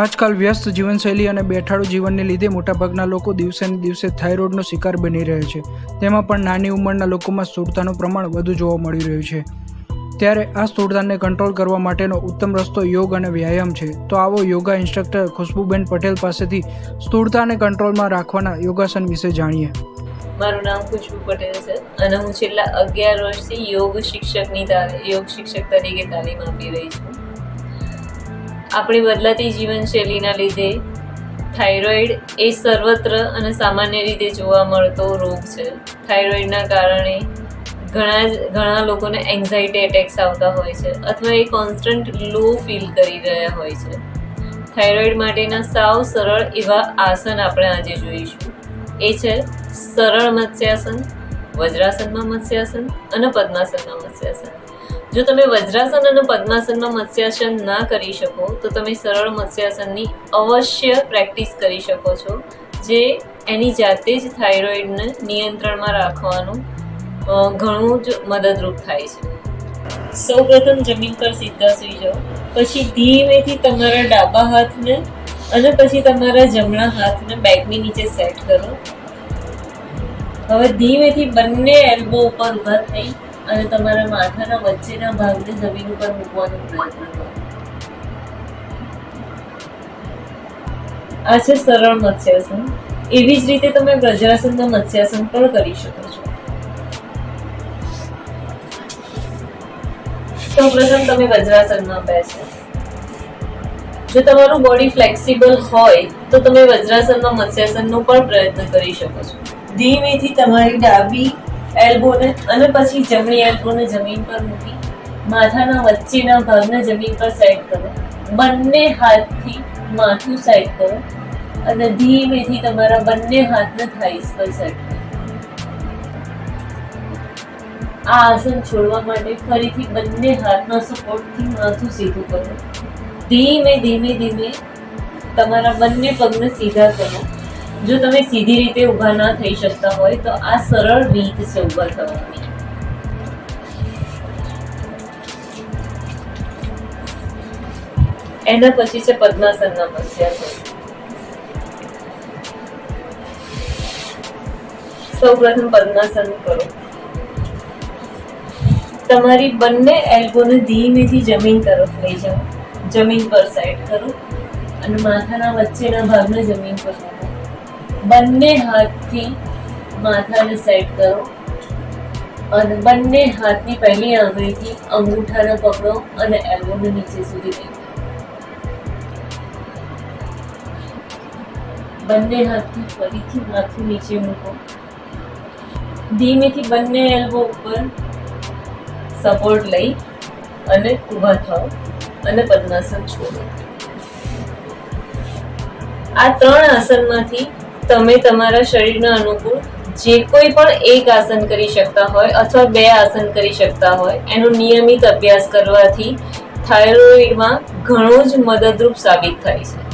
આજકાલ વ્યસ્ત જીવનશૈલી અને બેઠાડું જીવનને લીધે મોટાભાગના લોકો દિવસે ને દિવસે થાઇરોઇડનો શિકાર બની રહ્યો છે. તેમાં પણ નાની ઉંમરના લોકોમાં સ્થૂળતાનું પ્રમાણ વધુ જોવા મળી રહ્યું છે. ત્યારે આ સ્થૂળતાને કંટ્રોલ કરવા માટેનો ઉત્તમ રસ્તો યોગ અને વ્યાયામ છે. તો આવો યોગા ઇન્સ્ટ્રક્ટર ખુશ્બુબેન પટેલ પાસેથી સ્થૂળતાને કંટ્રોલમાં રાખવાના યોગાસન વિશે જાણીએ. મારું નામ ખુશ્બુ પટેલ છે અને હું છેલ્લા અગિયાર વર્ષથી યોગ શિક્ષકની યોગ શિક્ષક તરીકે તાલીમ આપી રહી છું. આપણી બદલાતી જીવનશૈલીના લીધે થાઇરોઇડ એ સર્વત્ર અને સામાન્ય રીતે જોવા મળતો રોગ છે. થાઇરોઇડના કારણે ઘણા જ, ઘણા લોકોને એન્ઝાઇટી એટેક્સ આવતા હોય છે અથવા એ કોન્સ્ટન્ટ લો ફીલ કરી રહ્યા હોય છે. થાઇરોઇડ માટેના સાવ સરળ એવા આસન આપણે આજે જોઈશું. એ છે સરળ મત્સ્યાસન, વજ્રાસનમાં મત્સ્યાસન અને પદ્માસનમાં મત્સ્યાસન. જો તમે વજ્રાસન અને પદ્માસનમાં મત્સ્યાસન ના કરી શકો, તો તમે સરળ મત્સ્યાસનની અવશ્ય પ્રેક્ટિસ કરી શકો છો, જે એની જાતે જ થાઇરોઇડને નિયંત્રણમાં રાખવાનું ઘણું જ મદદરૂપ થાય છે. સૌપ્રથમ જમીન પર સીધા સુઈ જાઓ, પછી ધીમેથી તમારા ડાબા હાથને અને પછી તમારા જમણા હાથને બેગની નીચે સેટ કરો. હવે ધીમેથી બંને એલ્બો ઉપર ઊભા થઈ અને તમારા માથાના વચ્ચેના ભાગને જમીન ઉપર મૂકવાનો પ્રયત્ન કરો. આ છે સરળ મત્સ્યાસન. એવી જ રીતે તમે વજ્રાસનના મત્સ્યાસન પણ કરી શકો છો. સૌપ્રથમ તમે વજ્રાસનમાં બેસો. જો તમારું બોડી ફ્લેક્સિબલ હોય, તો તમે વજ્રાસનમાં મત્સ્યાસનનો પણ પ્રયત્ન કરી શકો છો. ધીમેથી તમારી ડાબી એલ્બોને અને પછી જમણી એલ્બોને જમીન પર મૂકી માથાના વચ્ચેના ભાગને જમીન પર સેટ કરો. બંને હાથથી માથું સેટ કરો અને ધીમેથી તમારા બંને હાથને થાઈસ પર સેટ કરો. આ આસન છોડવા માટે ફરીથી બંને હાથના સપોર્ટથી માથું સીધું કરો. ધીમે ધીમે ધીમે તમારા બંને પગને સીધા કરો. જો તમે સીધી રીતે ઊભા ના થઈ શકતા હોય તો આ સરળ રીત છે ઊભા થવાની. એના પછી છે પદ્માસનના મત્સ્યાસન સૌપ્રથમ પદ્માસન કરો. તમારી બંને એલ્બોને ધીમેથી જમીન તરફ લઈ જાઓ. જમીન પર સાઈડ કરો અને માથાના વચ્ચેના ભાગને જમીન પર મૂકો. બંને હાથથી માથાને સેટ કરો. અને બંને હાથની પહેલી આંગળીથી અંગૂઠાને પકડો અને એલ્બોને નીચે સુધી લઈ બંને હાથથી ફરીથી માથું નીચે મૂકો. ધીમેથી બંને એલ્બો ઉપર સપોર્ટ લઈ અને ઊભા થાઓ અને પદ્માસન છોડો. આ ત્રણ આસનમાંથી તમે તમારા શરીરના અનુકૂળ જે કોઈ પણ એક આસન કરી શકતા હોય અથવા બે આસન કરી શકતા હોય, એનો નિયમિત અભ્યાસ કરવાથી થાઇરોઇડમાં ઘણો જ મદદરૂપ સાબિત થાય છે.